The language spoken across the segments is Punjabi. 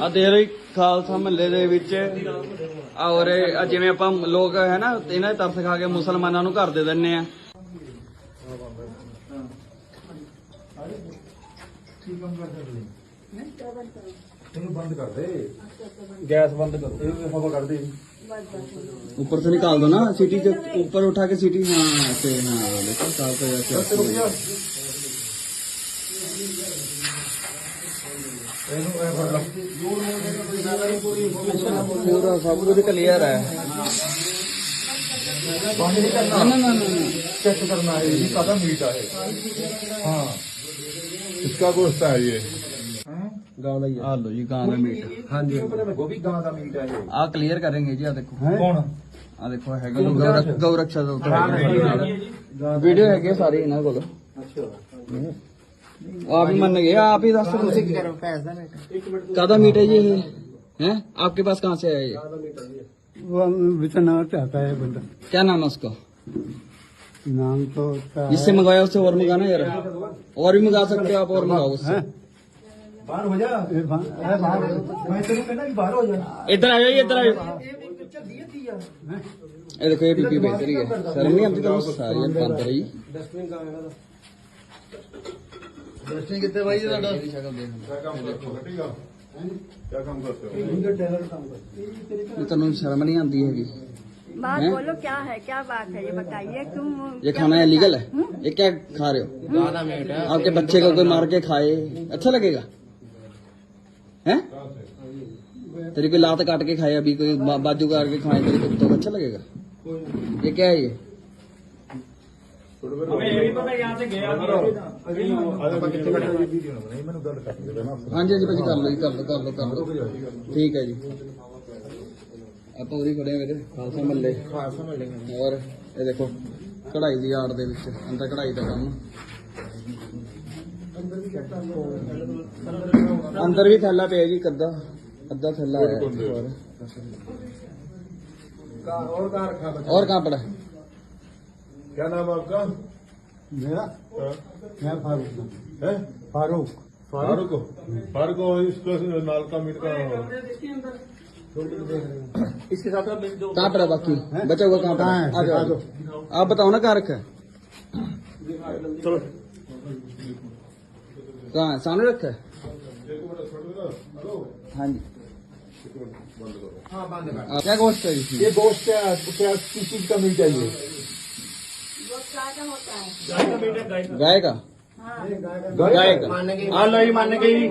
ਆ ਦੇਖ ਖਾਲਸਾ ਮਹੱਲੇ ਦੇ ਵਿੱਚ ਔਰ ਜਿਵੇਂ ਆਪਾਂ ਲੋਕ ਹੈ ਨਾ, ਇਹਨਾਂ ਤਰਸ ਖਾ ਕੇ ਮੁਸਲਮਾਨਾਂ ਨੂੰ ਘਰ ਦੇ ਦਿੰਨੇ ਆ। ਇਹਨੂੰ ਬੰਦ ਕਰ ਦੇ ਗੈਸ ਬੰਦ ਕਰੋ ਇਹਨੂੰ ਹਵਾ ਕਰ ਦੇ ਉੱਪਰ ਤੋਂ ਨਿਕਾਲ ਦੋ ਨਾ, ਸਿਟੀ ਚ, ਉੱਪਰ ਉਠਾ ਕੇ ਸਿਟੀ, ਹਾਂ, ਤੇ ਹਾਂ, ਦੇਖੋ, ਸਾਫ਼ ਹੋ ਗਿਆ पूरा सब कुछ क्लियर है ਬੰਦ ਨਹੀਂ ਕਰਨਾ ना ना ना चेक करना है ये कादा मीट है हाँ इसका गोश्त है ये हैं? गाँव का ही लो जी गाँव का मीट हाँ जी पता लगो भी गां का मीट है ये आ क्लियर करेंगे जी आ देखो कौन ਆ ਦੇਖੋ ਹੈਗੇ ਜੀ ਗਊ ਰਕ- ਗਊ ਰੱਖਿਆ ਦਾ ਉੱਤੇ ਵੀਡੀਓ ਹੈਗੇ ਸਾਰੇ ਇਹਨਾਂ ਕੋਲ अच्छा आप ही मन गए हाँ, आप ही रास्ते ज़्यादा मीट है ये। है? आपके पास कहाँ से आया ये? बिजनौर से आता है बंदा। क्या नाम है उसका? नाम तो इससे मंगाया उससे और मंगाना यार? और भी मंगा सकते हो आप और मंगाओ उससे। बाहर हो जाए बाहर हो जा। इधर आ जाइए इधर आ ये देखो ये डीपी बेहतरी है। सर नहीं हम तो सारी बंद रही। दर्शन कितने भाई क्या काम करते हो ठीक है क्या काम करते हो ये तनु शर्म नहीं आती हैगी। बात बोलो क्या है? क्या बात है? ये बताइए तुम ये खाना इलीगल है? हम्म? ये क्या खा रहे हो? आपके बच्चे को कोई मार के खाए? अच्छा लगेगा? हैं? तेरी कोई लात काट के खाए अभी कोई बाजू काट के खाए तेरे कुत्तों को अच्छा लगेगा? ये क्या है ये? ਆਪਾਂ ਕਿੱਥੇ ਖੜੇ ਹੋਏ ਵੀਡੀਓ ਨਹੀਂ ਮੈਨੂੰ ਗੱਲ ਕਰ ਦੇ ਨਾ हाँ जी हाँ जी भाजी कर लो जी कर लो कर लो कर लो ठीक है जी ਆਪਾਂ ਉਰੀ ਖੜੇ ਆ ਵੀਰੇ ਖਾਲਸਾ ਮੱਲੇ ਖਾਲਸਾ ਮਿਲ ਗਏ ਔਰ ਇਹ ਦੇਖੋ ਕਢਾਈ ਦੀ ਆੜ ਦੇ ਵਿੱਚ ਅੰਦਰ ਕਢਾਈ ਦਾ ਕੰਮ ਅੰਦਰ ਵੀ ਥੈਲਾ ਪਿਆ ਜੀ ਕੱਦਾ ਅੱਧਾ ਥੈਲਾ ਹੈ ਹੋਰ और कहाँ रखा बच्चा और कहाँ पड़ा है क्या नाम है आपका? मेरा? हाँ? मैं फारूक। है। फारूक। फारूक? फारूक को इसको नाल का मीट का इसके साथ कहाँ पड़ा बाकी। बचा हुआ कहाँ पड़ा कहाँ है? आ जाओ, आप बताओ ना कहाँ रखा है? कहाँ है? सामने रखा है? हाँ जी। हाँ बंद कर। क्या गोश्त है ये गोश्त क्या क्या किस चीज़ का मिल है क्या का होता है गाय का हाँ गाय का हाँ लो जी मान गई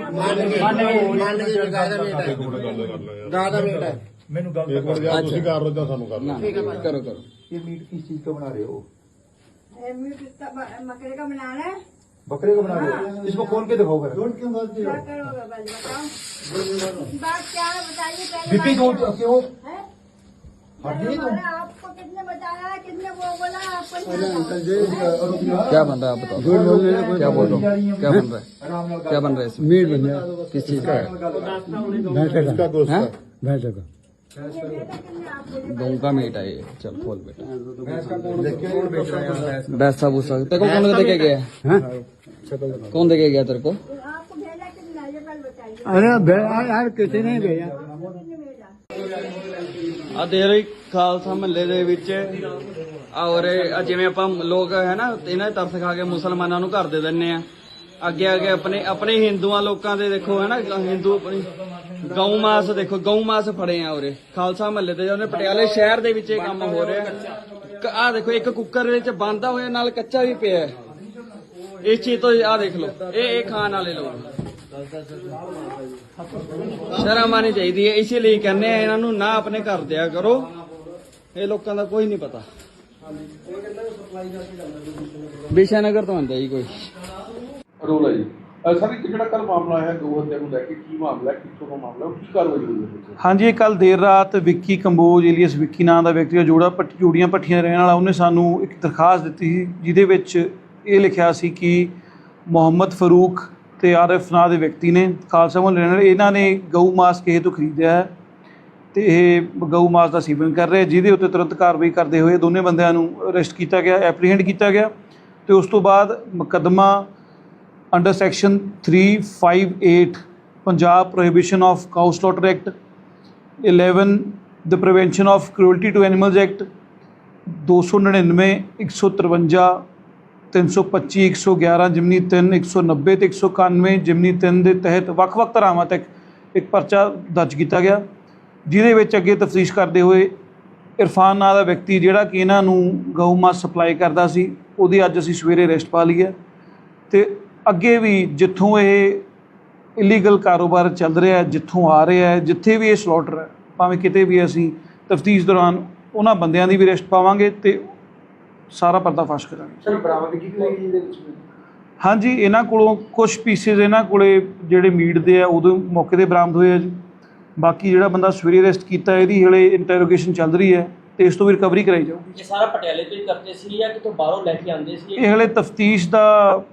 गादा मीट है मैंने गल एक बार यार ਤੁਸੀਂ ਕਰ ਰਹੇ ਹੋ ਸਾਨੂੰ ਕਰ ना करो करो ये मीट किस चीज का बना रहे हो ये मीट इसका ब- मकरे का बनाना है बकरे का बना रहे हो इसको खोल के दिखाओ मेरा कौन क्यों बात क्या करोगे बस बताओ बात क्या है बताइए पहले बीपी बात क्यों क्यों है? हट नहीं बोला, आपको क्या बन रहा है आप बताओ झूठ बोलने में कोई क्या बोल रहा हूँ क्या बन रहा है आराम नाल क्या बन रहा है इसमें मीट बन गया किस चीज का है भैंसे इसका का गोश्त हैं? है भैंसे का ये बेटा किसने आपको ये गऊ का मीट है ये चल खोल बेटा भैंस का कौन कौन बेच रहा है यहाँ? बैसा भूसा तेरे को कौन दे के गया है हैं कौन दे के गया तेरे को आपको भेजा किसने ये कल बताइए अरे भे- यार किसी ने भेजा आपको किसने भेजा ਆ ਦੇ ਰਹੀ ਖਾਲਸਾ ਮਹੱਲੇ ਦੇ ਵਿੱਚ ਔਰ ਆ ਜਿਵੇਂ ਆਪਾਂ ਲੋਕ ਹੈ ਨਾ, ਇਹਨਾਂ ਦੇ ਤਰਸ ਖਾ ਕੇ ਮੁਸਲਮਾਨਾਂ ਨੂੰ ਘਰ ਦੇ ਦਿੰਨੇ ਆ। ਅੱਗੇ ਅੱਗੇ ਆਪਣੇ ਆਪਣੇ ਹਿੰਦੂਆਂ ਲੋਕਾਂ ਦੇ ਦੇਖੋ ਹੈ ਨਾ, ਹਿੰਦੂ ਆਪਣੀ ਗਊ ਮਾਸ ਦੇਖੋ, ਗਊ ਮਾਸ ਫੜੇ ਆ ਉਰੇ। ਖਾਲਸਾ ਮਹੱਲੇ ਤੇ ਉਹਨੇ ਪਟਿਆਲੇ ਸ਼ਹਿਰ ਦੇ ਵਿੱਚ ਇਹ ਕੰਮ ਹੋ ਰਿਹਾ ਆ ਦੇਖੋ, ਇੱਕ ਕੁੱਕਰ ਵਿੱਚ ਬੰਦਾ ਹੋਇਆ, ਨਾਲ ਕੱਚਾ ਵੀ ਪਿਆ ਇਸ ਚੀਜ਼ ਤੋਂ ਆ ਦੇਖ ਲਓ, ਇਹ ਇਹ ਖਾਣ ਵਾਲੇ ਲੋਕ। ਸ਼ਰਮ ਆਣੀ ਚਾਹੀਦੀ ਹੈ, ਇਸੇ ਲਈ ਕਹਿੰਦੇ ਆ ਇਹਨਾਂ ਨੂੰ ਨਾ ਆਪਣੇ ਘਰ ਦਿਆ ਕਰੋ। ਇਹ ਲੋਕਾਂ ਦਾ ਕੋਈ ਨਹੀਂ ਪਤਾ। ਵਿਸ਼ਾਨਗਰ ਤੋਂ ਆਂਦਾ ਜੀ ਕੋਈ। ਰੋਲ ਹੈ ਜੀ। ਸਰ ਇੱਕ ਜਿਹੜਾ ਕੱਲ ਮਾਮਲਾ ਹੈ ਗਊ ਹੱਤਿਆ ਨੂੰ ਲੈ ਕੇ ਕੀ ਮਾਮਲਾ ਹੈ ਕਿੱਥੋਂ ਦਾ ਮਾਮਲਾ ਹੈ, ਕੀ ਕਾਰਵਾਈ ਹੋਈ ਹੈ? ਹਾਂਜੀ ਕੱਲ ਦੇਰ ਰਾਤ ਵਿੱਕੀ ਕੰਬੋਜ ਏਲੀਅਸ ਵਿੱਕੀ ਨਾਂ ਦਾ ਵਿਅਕਤੀ ਜੋੜਾ ਪੱਟੀ ਜੂੜੀਆਂ ਪੱਠੀਆਂ ਰਹਿਣ ਵਾਲਾ ਉਹਨੇ ਸਾਨੂੰ ਇੱਕ ਦਰਖਾਸਤ ਦਿੱਤੀ ਸੀ ਜਿਹਦੇ ਵਿੱਚ ਇਹ ਲਿਖਿਆ ਸੀ ਕਿ ਮੁਹੰਮਦ ਫਰੂਕ ਤੇ ਆਰਿਫ ਨਾਂ ਦੇ ਵਿਅਕਤੀ ਨੇ ਖਾਲਸਾ ਮੁਹੱਲੇ ਰਹਿਣ ਵਾਲੇ ਇਹਨਾਂ ਨੇ ਗਊ ਮਾਸ ਕਿਸੇ ਤੋਂ ਖਰੀਦਿਆ ਹੈ। ਤੇ ਇਹ ਗਊ ਮਾਸ ਦਾ ਸੇਵਨ ਕਰ ਰਹੇ, ਜਿਹਦੇ ਉੱਤੇ ਤੁਰੰਤ ਕਾਰਵਾਈ ਕਰਦੇ ਹੋਏ ਦੋਨੇ ਬੰਦਿਆਂ ਨੂੰ ਅਰੈਸਟ ਕੀਤਾ ਗਿਆ, ਐਪਰੀਹੈਂਡ ਕੀਤਾ ਗਿਆ ਤੇ ਉਸ ਤੋਂ ਬਾਅਦ ਮੁਕੱਦਮਾ under section 358 Punjab prohibition of cow slaughter act 11 the prevention of cruelty to animals act 299 153 325 111 ਜਿਮਨੀ 3 190 ਤੇ 191 ਜਿਮਨੀ 3 ਦੇ ਤਹਿਤ ਵੱਖ-ਵੱਖ ਧਾਰਾਵਾਂ ਤੱਕ ਇੱਕ ਪਰਚਾ ਦਰਜ ਕੀਤਾ ਗਿਆ। ਜਿਹਦੇ ਵਿੱਚ ਅੱਗੇ ਤਫਤੀਸ਼ ਕਰਦੇ ਹੋਏ ਇਰਫਾਨ ਨਾਂ ਦਾ ਵਿਅਕਤੀ ਜਿਹੜਾ ਕਿ ਇਹਨਾਂ ਨੂੰ ਗਊ ਮਾਸ ਸਪਲਾਈ ਕਰਦਾ ਸੀ ਉਹਦੀ ਅੱਜ ਅਸੀਂ ਸਵੇਰੇ ਅਰੈਸਟ ਪਾ ਲਈ ਹੈ ਤੇ ਅੱਗੇ ਵੀ ਜਿੱਥੋਂ ਇਹ ਇਲੀਗਲ ਕਾਰੋਬਾਰ ਚੱਲ ਰਿਹਾ ਹੈ ਜਿੱਥੋਂ ਆ ਰਿਹਾ ਹੈ ਜਿੱਥੇ ਵੀ ਇਹ ਸਲੌਟਰ ਹੈ ਭਾਵੇਂ ਕਿਤੇ ਵੀ ਅਸੀਂ ਤਫਤੀਸ਼ ਦੌਰਾਨ ਉਹਨਾਂ ਬੰਦਿਆਂ ਦੀ ਵੀ ਅਰੈਸਟ ਪਾਵਾਂਗੇ ਤੇ ਸਾਰਾ ਪਰਦਾਫਾਸ਼ ਕਰਾਂਗੇ। ਸਰ ਬਰਾਮਦਗੀ ਵੀ ਹੋਈ ਇਹਦੇ ਵਿੱਚ? ਹਾਂਜੀ ਇਹਨਾਂ ਕੋਲੋਂ ਕੁਝ ਪੀਸਿਸ ਇਹਨਾਂ ਕੋਲੇ ਜਿਹੜੇ ਮੀਟ ਦੇ ਆ ਉਦੋਂ ਮੌਕੇ ਤੇ ਬਰਾਮਦ ਹੋਏ ਆ ਜੀ। ਬਾਕੀ ਜਿਹੜਾ ਬੰਦਾ ਸਵੇਰੇ ਅਰੈਸਟ ਕੀਤਾ ਇਹਦੀ ਹਲੇ ਇੰਟਰੋਗੇਸ਼ਨ ਚੱਲ ਰਹੀ ਹੈ ਤੇ ਇਸ ਤੋਂ ਵੀ ਰਿਕਵਰੀ ਕਰਾਈ ਜਾਊਗੀ। ਇਹ ਸਾਰਾ ਪਟਿਆਲੇ ਤੋਂ ਹੀ ਕਰਦੇ ਸੀ ਜਾਂ ਕਿਤੋਂ ਬਾਹਰੋਂ ਲੈ ਕੇ ਆਉਂਦੇ ਸੀ? ਇਹ ਹਲੇ ਤਫਤੀਸ਼ ਦਾ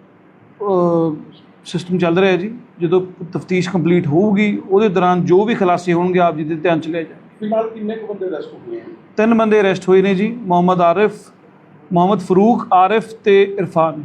ਸਿਸਟਮ ਚੱਲ ਰਿਹਾ ਜੀ। ਜਦੋਂ ਤਫਤੀਸ਼ ਕੰਪਲੀਟ ਹੋਊਗੀ ਉਹਦੇ ਦੌਰਾਨ ਜੋ ਵੀ ਖੁਲਾਸੇ ਹੋਣਗੇ ਆਪ ਜੀ ਦੇ ਧਿਆਨ ਚ ਲਿਆ ਜਾਏ ਫਿਲਹਾਲ ਕਿੰਨੇ ਕੁ ਬੰਦੇ ਅਰੈਸਟ ਹੋਏ ਹਨ ਤਿੰਨ ਬੰਦੇ ਅਰੈਸਟ ਹੋਏ ਨੇ ਜੀ ਮੁਹੰਮਦ ਆਰਿਫ ਮੁਹੰਮਦ ਫਰੂਕ ਆਰਿਫ ਤੇ ਇਰਫਾਨ।